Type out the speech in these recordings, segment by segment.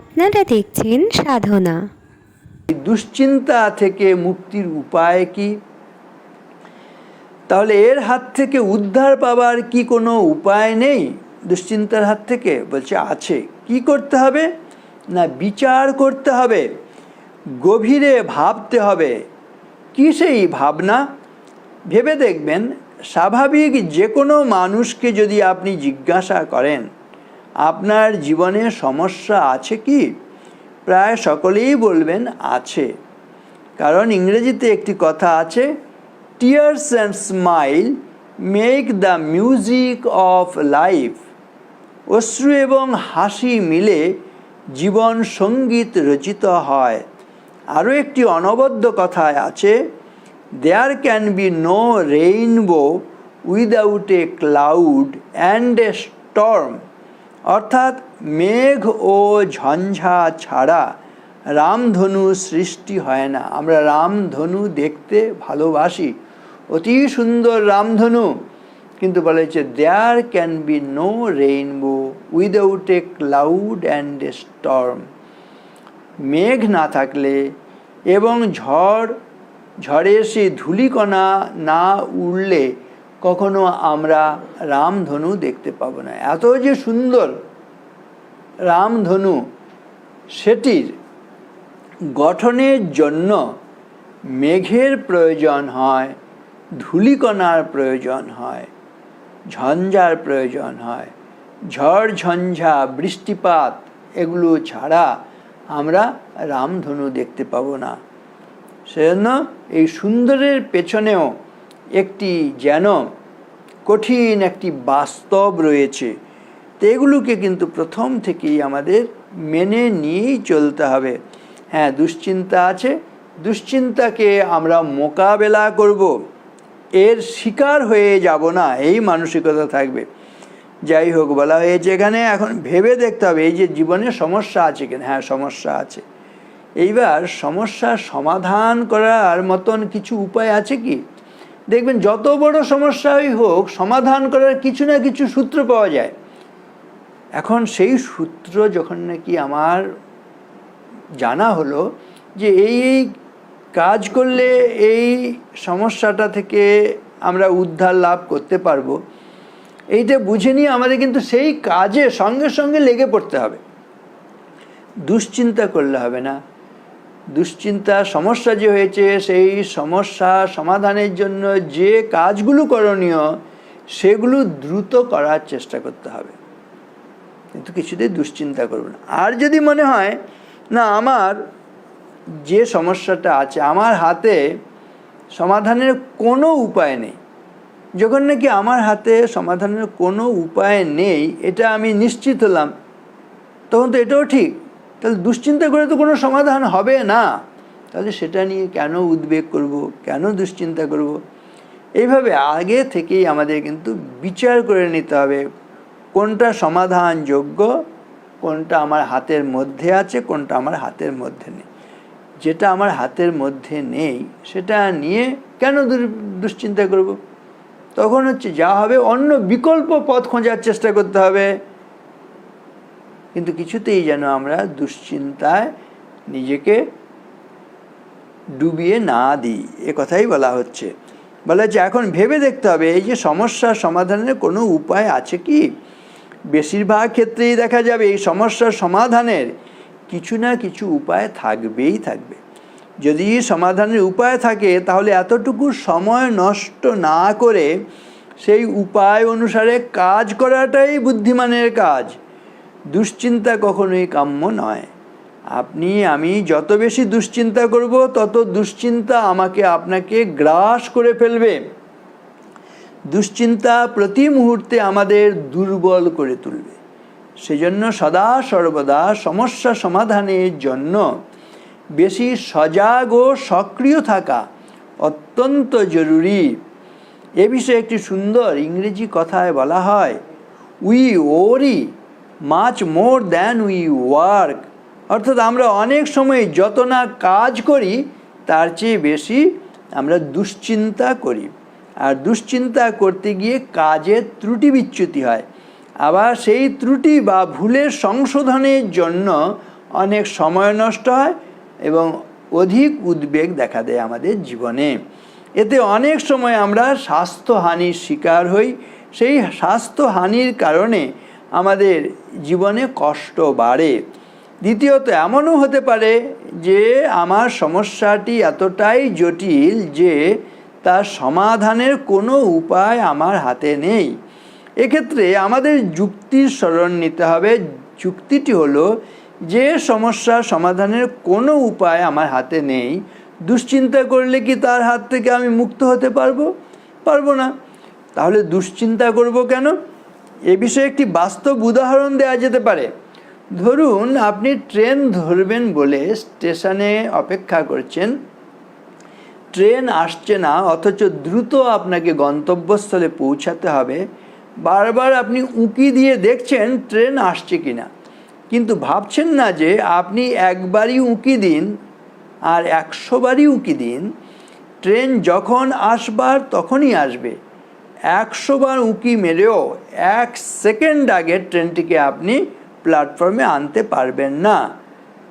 আপনারা দেখছেন সাধনা। দুশ্চিন্তা থেকে মুক্তির উপায় কি? তাহলে এর হাত থেকে উদ্ধার পাবার কি কোনো উপায় নেই? দুশ্চিন্তার হাত থেকে? বলছে, আছে। কি করতে হবে? না, বিচার করতে হবে। গভীরে ভাবতে হবে। কি সেই ভাবনা? ভেবে দেখবেন, স্বাভাবিক যে কোনো মানুষকে যদি আপনি জিজ্ঞাসা করেন আপনার জীবনে সমস্যা আছে কি? প্রায় সকলেই বলবেন আছে। কারণ ইংরেজিতে একটি কথা আছে tears and smile make the music of life অশ্রু এবং হাসি মিলে জীবন সংগীত রচিত হয়। আরও একটি অনবদ্য কথায় আছে there can be no rainbow without a cloud and a storm অর্থাৎ মেঘ ও ঝঞ্ঝা ছাড়া রামধনু সৃষ্টি হয় না। আমরা রামধনু দেখতে ভালোবাসি। অতি সুন্দর রামধনু। কিন্তু বলা হয়েছে there can be no rainbow without a cloud and a storm মেঘ না থাকলে এবং ঝড়, ঝড়ে সে ধুলিকণা না উড়লে কখনো আমরা রামধনু দেখতে পাবো না। এত যে সুন্দর রামধনু, সেটির গঠনের জন্য মেঘের প্রয়োজন হয়, ধূলিকণার প্রয়োজন হয়, ঝঞ্ঝার প্রয়োজন হয়, ঝড়, ঝঞ্ঝা, বৃষ্টিপাত, এগুলো ছাড়া আমরা রামধনু দেখতে পাবো না। সেজন্য এই সুন্দরের পেছনেও একটি যেন কঠিন একটি বাস্তব রয়েছে। এগুলোকে কিন্তু প্রথম থেকেই আমাদের মেনে নিয়েই চলতে হবে। হ্যাঁ দুশ্চিন্তা আছে। দুশ্চিন্তাকে আমরা মোকাবেলা করব। এর শিকার হয়ে যাব না, এই মানসিকতা থাকবে। যাই হোক, বলা হয়েছে এখানে, এখন ভেবে দেখতে হবে, এই যে জীবনে সমস্যা আছে কিনা। হ্যাঁ সমস্যা আছে। এইবার সমস্যার সমাধান করার মতন কিছু উপায় আছে কি? দেখবেন যত বড় সমস্যাই হোক, সমাধান করার কিছু না কিছু সূত্র পাওয়া যায়। এখন সেই সূত্র যখন নাকি আমার জানা হলো যে এই কাজ করলে এই সমস্যাটা থেকে আমরা উদ্ধার লাভ করতে পারব, এইটা বুঝে নিয়ে আমাদের কিন্তু সেই কাজে সঙ্গে সঙ্গে লেগে পড়তে হবে। দুশ্চিন্তা করলে হবে না। দুশ্চিন্তা, সমস্যা যে হয়েছে, সেই সমস্যা সমাধানের জন্য যে কাজগুলো করণীয়, সেগুলো দ্রুত করার চেষ্টা করতে হবে। কিন্তু কিছুতেই দুশ্চিন্তা করবে না। আর যদি মনে হয়, না, আমার যে সমস্যাটা আছে, আমার হাতে সমাধানের কোনো উপায় নেই, যখন নাকি আমার হাতে সমাধানের কোনো উপায় নেই, এটা আমি নিশ্চিত হলাম, তখন তো এটাও ঠিক। তাহলে দুশ্চিন্তা করে তো কোনো সমাধান হবে না। তাহলে সেটা নিয়ে কেন উদ্বেগ করব? কেন দুশ্চিন্তা করব? এইভাবে আগে থেকেই আমাদের কিন্তু বিচার করে নিতে হবে, কোনটা সমাধানযোগ্য, কোনটা আমার হাতের মধ্যে আছে, কোনটা আমার হাতের মধ্যে নেই। যেটা আমার হাতের মধ্যে নেই, সেটা নিয়ে কেন দুশ্চিন্তা করব? তখন হচ্ছে যা হবে, অন্য বিকল্প পথ খোঁজার চেষ্টা করতে হবে। কিন্তু কিছুতেই যেন আমরা দুশ্চিন্তায় নিজেকে ডুবিয়ে না দিই। এ কথাই বলা হচ্ছে। বলা হচ্ছে, এখন ভেবে দেখতে হবে, এই যে সমস্যার সমাধানের কোনো উপায় আছে কি? বেশিরভাগ ক্ষেত্রেই দেখা যাবে এই সমস্যার সমাধানের কিছু না কিছু উপায় থাকবেই থাকবে। যদি সমাধানের উপায় থাকে, তাহলে এতটুকু সময় নষ্ট না করে সেই উপায় অনুসারে কাজ করাটাই বুদ্ধিমানের কাজ। দুশ্চিন্তা কখনোই কাম্য নয়। আপনি, আমি যত বেশি দুশ্চিন্তা করব, তত দুশ্চিন্তা আমাকে আপনাকে গ্রাস করে ফেলবে। দুশ্চিন্তা প্রতি মুহূর্তে আমাদের দুর্বল করে তুলবে। সেজন্য সদা সর্বদা সমস্যা সমাধানের জন্য বেশি সজাগ ও সক্রিয় থাকা অত্যন্ত জরুরি। এ বিষয়ে একটি সুন্দর ইংরেজি কথায় বলা হয়, we worry much more than we work অর্থাৎ আমরা অনেক সময় যত না কাজ করি, তার চেয়ে বেশি আমরা দুশ্চিন্তা করি। আর দুশ্চিন্তা করতে গিয়ে কাজের ত্রুটি বিচ্যুতি হয়। আবার সেই ত্রুটি বা ভুলের সংশোধনের জন্য অনেক সময় নষ্ট হয় এবং অধিক উদ্বেগ দেখা দেয় আমাদের জীবনে। এতে অনেক সময় আমরা স্বাস্থ্যহানির শিকার হই। সেই স্বাস্থ্যহানির কারণে আমাদের জীবনে কষ্ট বাড়ে। দ্বিতীয়ত, এমনও হতে পারে যে আমার সমস্যাটি এতটাই জটিল যে তার সমাধানের কোনো উপায় আমার হাতে নেই। এক্ষেত্রে আমাদের যুক্তির স্মরণ নিতে হবে। যুক্তিটি হলো যে সমস্যা সমাধানের কোনো উপায় আমার হাতে নেই, দুশ্চিন্তা করলে কি তার হাত থেকে আমি মুক্ত হতে পারব? পারব না। তাহলে দুশ্চিন্তা করব কেন? এ বিষয়ে একটি বাস্তব উদাহরণ দেওয়া যেতে পারে। ধরুন, আপনি ট্রেন ধরবেন বলে স্টেশনে অপেক্ষা করছেন। ট্রেন আসছে না, অথচ দ্রুত আপনাকে গন্তব্যস্থলে পৌঁছাতে হবে। বারবার আপনি উঁকি দিয়ে দেখছেন ট্রেন আসছে কি না কিন্তু ভাবছেন না যে আপনি একবারই উঁকি দিন আর একশোবারই উঁকি দিন। ট্রেন যখন আসবার তখনই আসবে। একশো বার উঁকি মেরেও এক সেকেন্ড আগে ট্রেনটিকে আপনি প্ল্যাটফর্মে আনতে পারবেন না।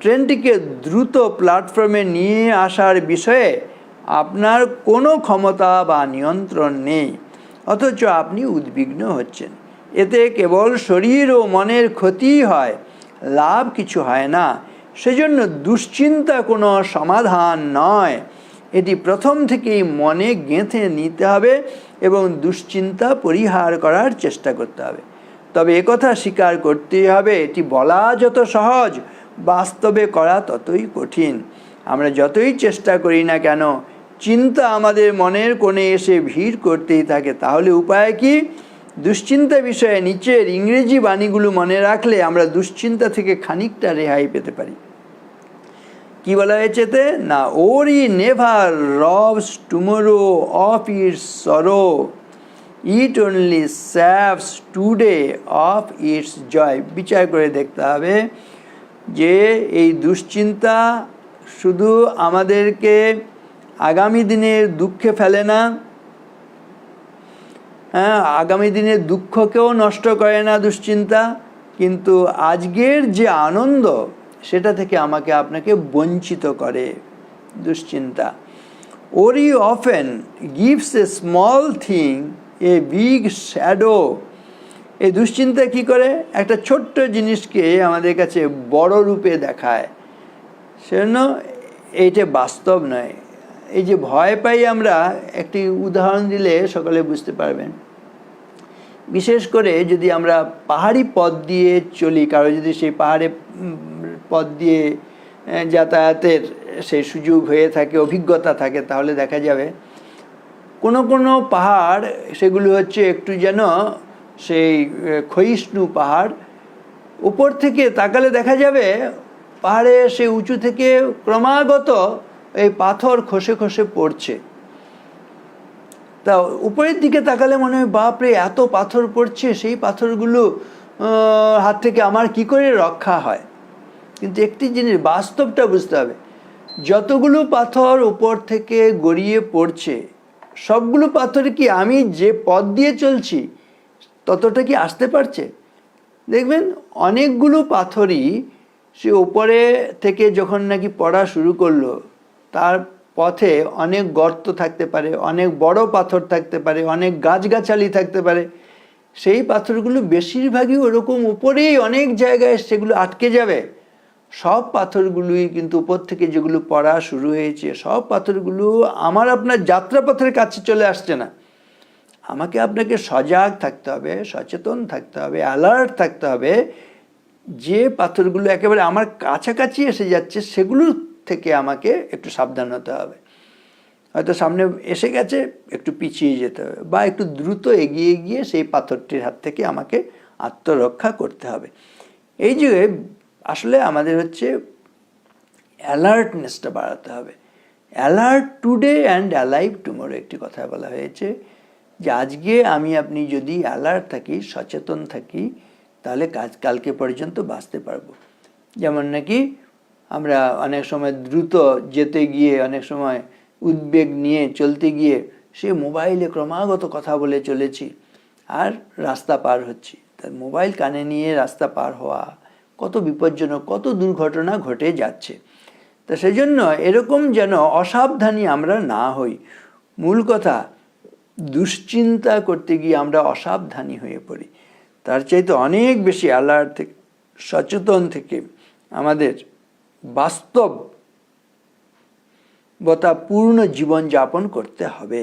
ট্রেনটিকে দ্রুত প্ল্যাটফর্মে নিয়ে আসার বিষয়ে আপনার কোনো ক্ষমতা বা নিয়ন্ত্রণ নেই, অথচ আপনি উদ্বিগ্ন হচ্ছেন। এতে কেবল শরীর ও মনের ক্ষতিই হয়, লাভ কিছু হয় না। সেজন্য দুশ্চিন্তা কোনো সমাধান নয়। এটি প্রথম থেকেই মনে গেঁথে নিতে হবে এবং দুশ্চিন্তা পরিহার করার চেষ্টা করতে হবে। তবে একথা স্বীকার করতেই হবে, এটি বলা যত সহজ, বাস্তবে করা ততই কঠিন। আমরা যতই চেষ্টা করি না কেন, চিন্তা আমাদের মনের কোণে এসে ভিড় করতেই থাকে। তাহলে উপায় কি? দুশ্চিন্তা বিষয়ে নিচের ইংরেজি বাণীগুলো মনে রাখলে আমরা দুশ্চিন্তা থেকে খানিকটা রেহাই পেতে পারি। কি বলা হয়েছে এতে না worry never robs tomorrow, of its sorrow. It only saves today, of its joy. বিচার করে দেখতে হবে যে এই দুশ্চিন্তা শুধু আমাদেরকে আগামী দিনের দুঃখে ফেলে না হ্যাঁ আগামী দিনের দুঃখকেও নষ্ট করে না দুশ্চিন্তা, কিন্তু আজকের যে আনন্দ সেটা থেকে আমাকে আপনাকে বঞ্চিত করে, দুশ্চিন্তা। Worry often gives a small thing a big shadow এই দুশ্চিন্তা কি করে? একটা ছোট্ট জিনিসকে আমাদের কাছে বড় রূপে দেখায়। সেজন্য এইটা বাস্তব নয়। এই যে ভয় পাই আমরা, একটি উদাহরণ দিলে সকলে বুঝতে পারবেন। বিশেষ করে যদি আমরা পাহাড়ি পথ দিয়ে চলি, কারও যদি সেই পাহাড়ে পথ দিয়ে যাতায়াতের সেই সুযোগ হয়ে থাকে, অভিজ্ঞতা থাকে, তাহলে দেখা যাবে। কোনো কোনো পাহাড়, সেগুলো হচ্ছে একটু যেন সেই ক্ষয়িষ্ণু পাহাড়। উপর থেকে তাকালে দেখা যাবে, পাহাড়ে সে উঁচু থেকে ক্রমাগত এই পাথর খসে খসে পড়ছে। তা উপরের দিকে তাকালে মনে হয়, বাপরে, এত পাথর পড়ছে, সেই পাথরগুলো হাত থেকে আমার কি করে রক্ষা হয়? কিন্তু একটি জিনিস বাস্তবটা বুঝতে হবে। যতগুলো পাথর উপর থেকে গড়িয়ে পড়ছে, সবগুলো পাথরে কি আমি যে পথ দিয়ে চলছি, ততটা কি আসতে পারছে? দেখবেন, অনেকগুলো পাথরই সে ওপরে থেকে যখন নাকি পড়া শুরু করল, তার পথে অনেক গর্ত থাকতে পারে, অনেক বড় পাথর থাকতে পারে, অনেক গাছগাছালি থাকতে পারে। সেই পাথরগুলো বেশিরভাগই ওরকম উপরেই অনেক জায়গায় সেগুলো আটকে যাবে। সব পাথরগুলোই কিন্তু উপর থেকে যেগুলো পড়া শুরু হয়েছে, সব পাথরগুলো আমার আপনার যাত্রাপথের কাছে চলে আসছে না। আমাকে আপনাকে সজাগ থাকতে হবে, সচেতন থাকতে হবে অ্যালার্ট থাকতে হবে। যে পাথরগুলো একেবারে আমার কাছাকাছি এসে যাচ্ছে সেগুলো থেকে আমাকে একটু সাবধান হতে হবে। হয়তো সামনে এসে গেছে, একটু পিছিয়ে যেতে হবে বা একটু দ্রুত এগিয়ে গিয়ে সেই পাথরটির হাত থেকে আমাকে আত্মরক্ষা করতে হবে। এই যে আসলে আমাদের হচ্ছে অ্যালার্টনেসটা বাড়াতে হবে। Alert today and alive tomorrow একটি কথা বলা হয়েছে যে আজকে আমি আপনি যদি অ্যালার্ট থাকি, সচেতন থাকি, তাহলে কাজ, কালকে পর্যন্ত বাঁচতে পারব। যেমন নাকি আমরা অনেক সময় দ্রুত যেতে গিয়ে, অনেক সময় উদ্বেগ নিয়ে চলতে গিয়ে সে মোবাইলে ক্রমাগত কথা বলে চলেছি আর রাস্তা পার হচ্ছি। তার মোবাইল কানে নিয়ে রাস্তা পার হওয়া কত বিপজ্জনক, কত দুর্ঘটনা ঘটে যাচ্ছে। তা সেজন্য এরকম যেন অসাবধানী আমরা না হই। মূল কথা, দুশ্চিন্তা করতে গিয়ে আমরা অসাবধানী হয়ে পড়ি। তার চাইতে অনেক বেশি অ্যালার্ট থেকে সচেতন থেকে আমাদের বাস্তব বতাপূর্ণ জীবনযাপন করতে হবে।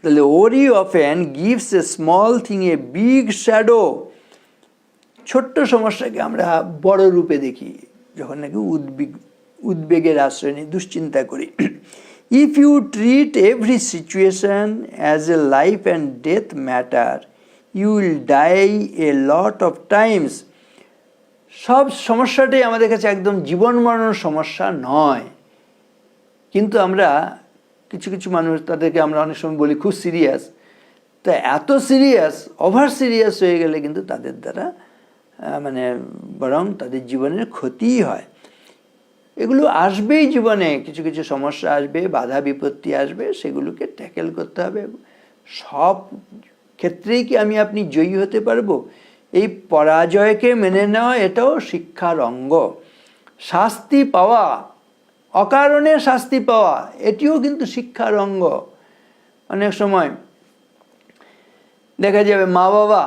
তাহলে worry often gives a small thing, a big shadow ছোট্ট সমস্যাকে আমরা বড় রূপে দেখি যখন নাকি উদ্বেগ, উদ্বেগের আশ্রয় নিই দুশ্চিন্তা করি। If you treat every situation as a life and death matter you will die a lot of times সব সমস্যাটাই আমাদের কাছে একদম জীবন মরণ সমস্যা নয়। কিন্তু আমরা কিছু কিছু মানুষ তাদেরকে আমরা অনেক সময় বলি খুব সিরিয়াস তা এত সিরিয়াস ওভার সিরিয়াস হয়ে গেলে কিন্তু তাদের দ্বারা মানে বরং তাদের জীবনের ক্ষতিই হয়। এগুলো আসবেই জীবনে, কিছু কিছু সমস্যা আসবে, বাধা, বিপত্তি আসবে, সেগুলোকে ট্যাকেল করতে হবে। সব ক্ষেত্রেই কি আমি আপনি জয়ী হতে পারব? এই পরাজয়কে মেনে নেওয়া এটাও শিক্ষার অঙ্গ। শাস্তি পাওয়া, অকারণে শাস্তি পাওয়া, এটিও কিন্তু শিক্ষার অঙ্গ। অনেক সময় দেখা যাবে মা বাবা,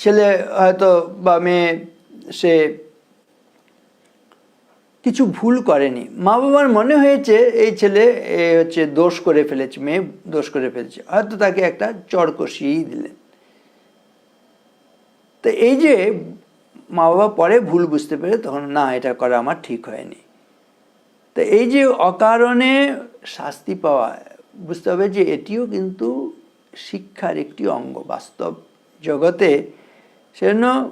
ছেলে হয়তো বা মেয়ে, সে কিছু ভুল করেনি। মা বাবার মনে হয়েছে এই ছেলে হচ্ছে দোষ করে ফেলেছে, মেয়ে দোষ করে ফেলেছে। হয়তো তাকে একটা চড় কষিয়েই দিলেন। তো এই যে মা বাবা পরে ভুল বুঝতে পেরে তখন, না, এটা করা আমার ঠিক হয়নি। তো এই যে অকারণে শাস্তি পাওয়া, বুঝতে হবে যে এটিও কিন্তু শিক্ষার একটি অঙ্গ বাস্তব জগতে, সেজন্য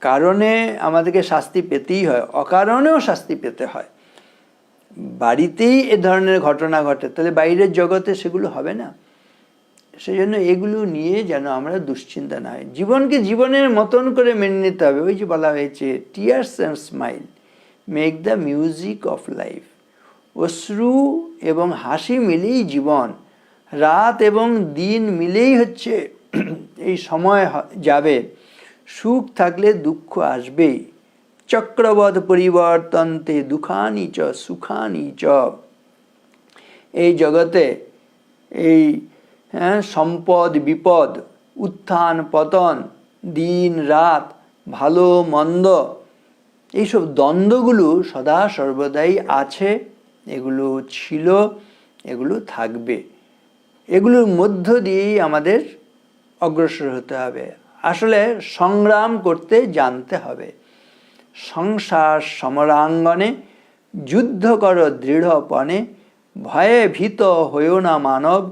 কারণে আমাদেরকে শাস্তি পেতেই হয়, অকারণেও শাস্তি পেতে হয়। বাড়িতেই এ ধরনের ঘটনা ঘটে, তাহলে বাইরের জগতে সেগুলো হবে না। সেই জন্য এগুলো নিয়ে যেন আমরা দুশ্চিন্তা না হয়। জীবনকে জীবনের মতন করে মেনে নিতে হবে। ওই যে বলা হয়েছে tears and smile make the music of life অশ্রু এবং হাসি মিলেই জীবন। রাত এবং দিন মিলেই হচ্ছে এই সময় যাবে। সুখ থাকলে দুঃখ আসবেই। চক্রবধ পরিবর্তন্তে দুঃখানি চ, সুখানি চ। এই জগতে এই হ্যাঁ সম্পদ, বিপদ, উত্থান, পতন, দিন, রাত, ভালো, মন্দ, এইসব দ্বন্দ্বগুলো সদা সর্বদাই আছে। এগুলো ছিল, এগুলো থাকবে। এগুলোর মধ্য দিয়েই আমাদের অগ্রসর হতে হবে। আসলে সংগ্রাম করতে জানতে হবে। সংসার সমরাঙ্গনে, যুদ্ধ কর দৃঢ়পণে, ভয়ে ভীত হয়েও না মানব,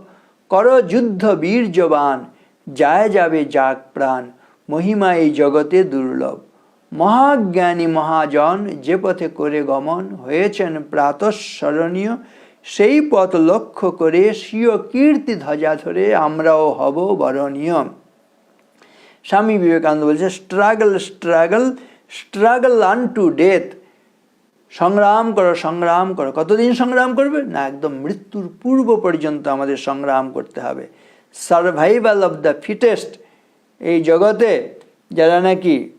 কর যুদ্ধ বীর্যবান যায় যাবে যাক প্রাণ, মহিমা এই জগতে দুর্লভ। মহাজ্ঞানী মহাজন যে পথে করে গমন হয়েছেন প্রাতঃস্মরণীয় সেই পথ লক্ষ্য করে স্বীয় কীর্তি ধ্বজা ধরে আমরাও হব বরণীয়। স্বামী বিবেকানন্দ বলছে struggle struggle struggle unto death সংগ্রাম করো সংগ্রাম করো। কতদিন সংগ্রাম করবে? না, একদম মৃত্যুর পূর্ব পর্যন্ত আমাদের সংগ্রাম করতে হবে। সার্ভাইভাল অফ দ্য ফিটেস্ট এই জগতে যারা নাকি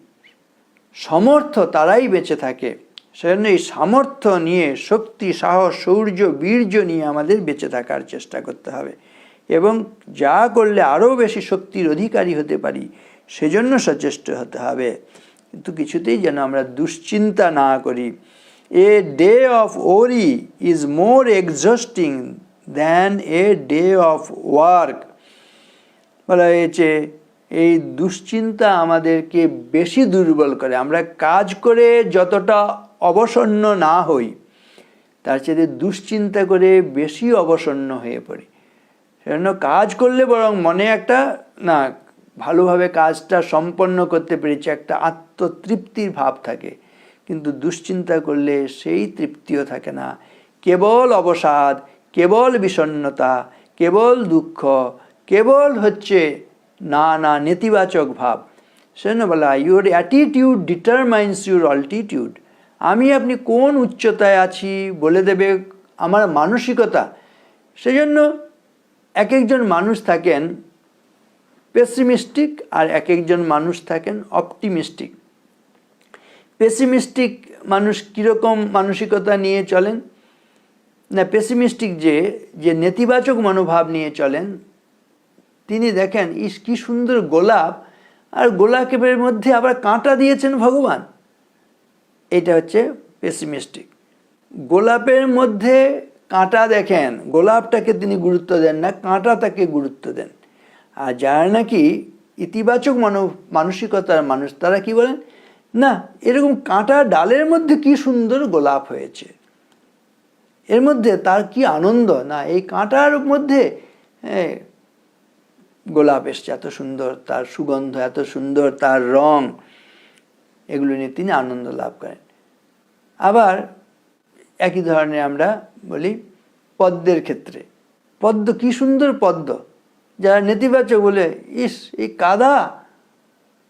সমর্থ তারাই বেঁচে থাকে। সেজন্য এই সামর্থ্য নিয়ে, শক্তি, সাহস শৌর্য বীর্য নিয়ে আমাদের বেঁচে থাকার চেষ্টা করতে হবে। এবং যা করলে আরও বেশি শক্তির অধিকারী হতে পারি, সেজন্য সচেষ্ট হতে হবে। কিন্তু কিছুতেই যেন আমরা দুশ্চিন্তা না করি। A day of worry is more exhausting than a day of work. বলা হয়েছে, এই দুশ্চিন্তা আমাদেরকে বেশি দুর্বল করে। আমরা কাজ করে যতটা অবসন্ন না হই, তার চেয়ে দুশ্চিন্তা করে বেশি অবসন্ন হয়ে পড়ি। সেজন্য কাজ করলে বরং মনে একটা, না, ভালোভাবে কাজটা সম্পন্ন করতে পেরেছি, একটা আত্মতৃপ্তির ভাব থাকে। কিন্তু দুশ্চিন্তা করলে সেই তৃপ্তিও থাকে না। কেবল অবসাদ, কেবল বিষণ্ণতা, কেবল দুঃখ, কেবল হচ্ছে না না নেতিবাচক ভাব। সেজন্য বলা your attitude determines your altitude আমি আপনি কোন উচ্চতায় আছি বলে দেবে আমার মানসিকতা। সেজন্য এক একজন মানুষ থাকেন পেসিমিস্টিক আর এক একজন মানুষ থাকেন অপটিমিস্টিক পেসিমিস্টিক মানুষ কীরকম মানসিকতা নিয়ে চলেন? না পেসিমিস্টিক যে যে নেতিবাচক মনোভাব নিয়ে চলেন, তিনি দেখেন, ইস, কী সুন্দর গোলাপ, আর গোলাপের মধ্যে আবার কাঁটা দিয়েছেন ভগবান। এটা হচ্ছে পেসিমিস্টিক গোলাপের মধ্যে কাঁটা দেখেন, গোলাপটাকে তিনি গুরুত্ব দেন না কাঁটা তাকে গুরুত্ব দেন। আর যারা নাকি ইতিবাচক মানব, মানসিকতার মানুষ, তারা কি বলেন? না, এরকম কাঁটা ডালের মধ্যে কি সুন্দর গোলাপ হয়েছে। এর মধ্যে তার কি আনন্দ? না, এই কাঁটার মধ্যে গোলাপ এসছে, এত সুন্দর তার সুগন্ধ, এত সুন্দর তার রং। এগুলো নিয়ে তিনি আনন্দ লাভ করেন। আবার একই ধরনের আমরা বলি পদ্মের ক্ষেত্রে। পদ্ম কি সুন্দর পদ্ম। যারা নেতিবাচক বলে, ইস, এই কাদা।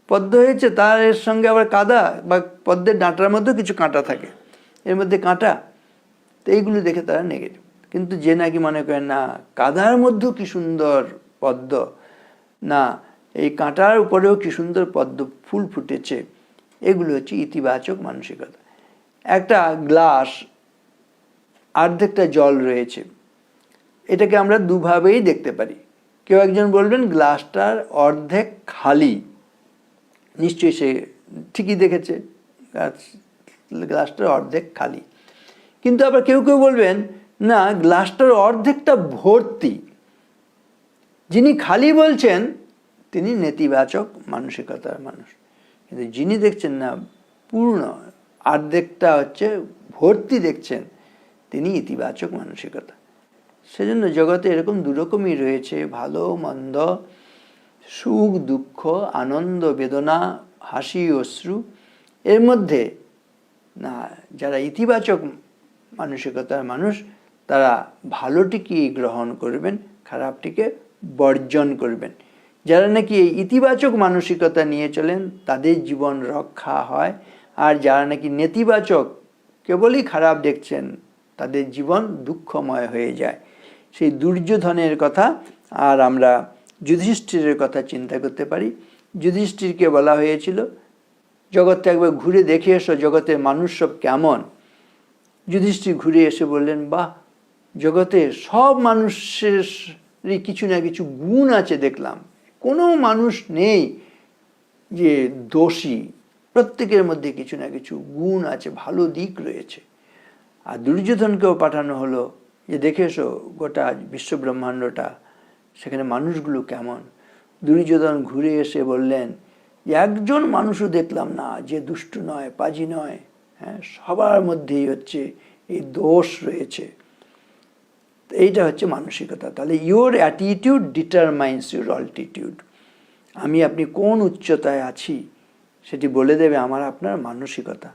পদ্ম হয়েছে, তার এর সঙ্গে আবার কাদা বা পদ্মের ডাঁটার মধ্যেও কিছু কাঁটা থাকে। এর মধ্যে কাঁটা। তো এইগুলো দেখে তারা নেগেটিভ কিন্তু যে নাকি মনে করেন, না, কাদার মধ্যেও কি সুন্দর পদ্ম। না, এই কাঁটার উপরেও কি সুন্দর পদ্ম ফুল ফুটেছে। এগুলো হচ্ছে ইতিবাচক মানসিকতা। একটা গ্লাস অর্ধেকটা জল রয়েছে, এটাকে আমরা দুভাবেই দেখতে পারি। কেউ একজন বলবেন, গ্লাসটার অর্ধেক খালি। নিশ্চয়ই সে ঠিকই দেখেছে গ্লাসটার অর্ধেক খালি। কিন্তু আবার কেউ কেউ বলবেন, না, গ্লাসটার অর্ধেকটা ভর্তি। যিনি খালি বলছেন, তিনি নেতিবাচক মানসিকতার মানুষ। কিন্তু যিনি দেখছেন না, পূর্ণ অর্ধেকটা হচ্ছে ভর্তি দেখছেন, তিনি ইতিবাচক মানসিকতা। সেজন্য জগতে এরকম দুরকমই রয়েছে, ভালো, মন্দ, সুখ, দুঃখ, আনন্দ, বেদনা, হাসি, অশ্রু। এর মধ্যে না, যারা ইতিবাচক মানসিকতার মানুষ, তারা ভালোটিকে গ্রহণ করবেন, খারাপটিকে বর্জন করবেন। যারা নাকি এই ইতিবাচক মানসিকতা নিয়ে চলেন, তাদের জীবন রক্ষা হয়। আর যারা নাকি নেতিবাচক, কেবলই খারাপ দেখছেন, তাদের জীবন দুঃখময় হয়ে যায়। সেই দুর্যোধনের কথা আর আমরা যুধিষ্ঠিরের কথা চিন্তা করতে পারি। যুধিষ্ঠিরকে বলা হয়েছিল জগৎটা একবার ঘুরে দেখে এসো, জগতের মানুষ সব কেমন? যুধিষ্ঠির ঘুরে এসে বললেন, বাহ জগতে সব মানুষেরই কিছু না কিছু গুণ আছে দেখলাম। কোনো মানুষ নেই যে দোষী। প্রত্যেকের মধ্যে কিছু না কিছু গুণ আছে, ভালো দিক রয়েছে। আর দুর্যোধনকেও পাঠানো হলো যে, দেখে এসো গোটা বিশ্বব্রহ্মাণ্ডটা, সেখানে মানুষগুলো কেমন? দুর্যোধন ঘুরে এসে বললেন, যে, একজন মানুষও দেখলাম না, যে দুষ্ট নয়, পাজি নয়। হ্যাঁ সবার মধ্যেই হচ্ছে এই দোষ রয়েছে। এইটা হচ্ছে মানসিকতা। তাহলে your attitude determines your altitude আমি, আপনি কোন উচ্চতায় আছি সেটি বলে দেবে আমার, আপনার মানসিকতা।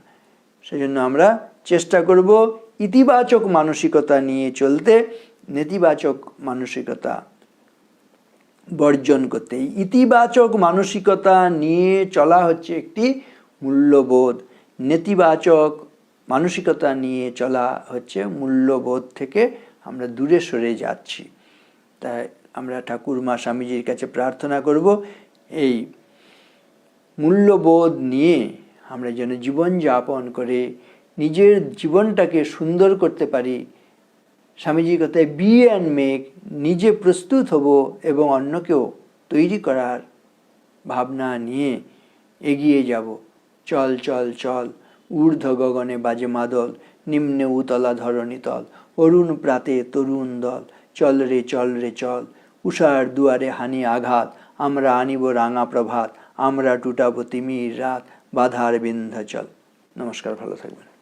সেজন্য আমরা চেষ্টা করব ইতিবাচক মানসিকতা নিয়ে চলতে, নেতিবাচক মানসিকতা বর্জন করতে। ইতিবাচক মানসিকতা নিয়ে চলা হচ্ছে একটি মূল্যবোধ। নেতিবাচক মানসিকতা নিয়ে চলা হচ্ছে মূল্যবোধ থেকে আমরা দূরে সরে যাচ্ছি। তাই আমরা ঠাকুরমা স্বামীজির কাছে প্রার্থনা করব, এই মূল্যবোধ নিয়ে আমরা যেন জীবন যাপন করে, নিজের জীবনটাকে সুন্দর করতে পারি। স্বামীজির কথায় বি অ্যান্ড মেক নিজে প্রস্তুত হব এবং অন্যকেও তৈরি করার ভাবনা নিয়ে এগিয়ে যাব। চল চল চল ঊর্ধ্ব গগনে বাজে মাদল, নিম্নে উতলা ধরণী তল অরুণ প্রাতে তরুণ দল। চল রে চল রে, চল। উষার দুয়ারে হানি আঘাত। আমরা আনিব রাঙা প্রভাত। আমরা টুটাব তিমির রাত। বাধার বিন্ধ্যাচল। নমস্কার, ভালো থাকবেন।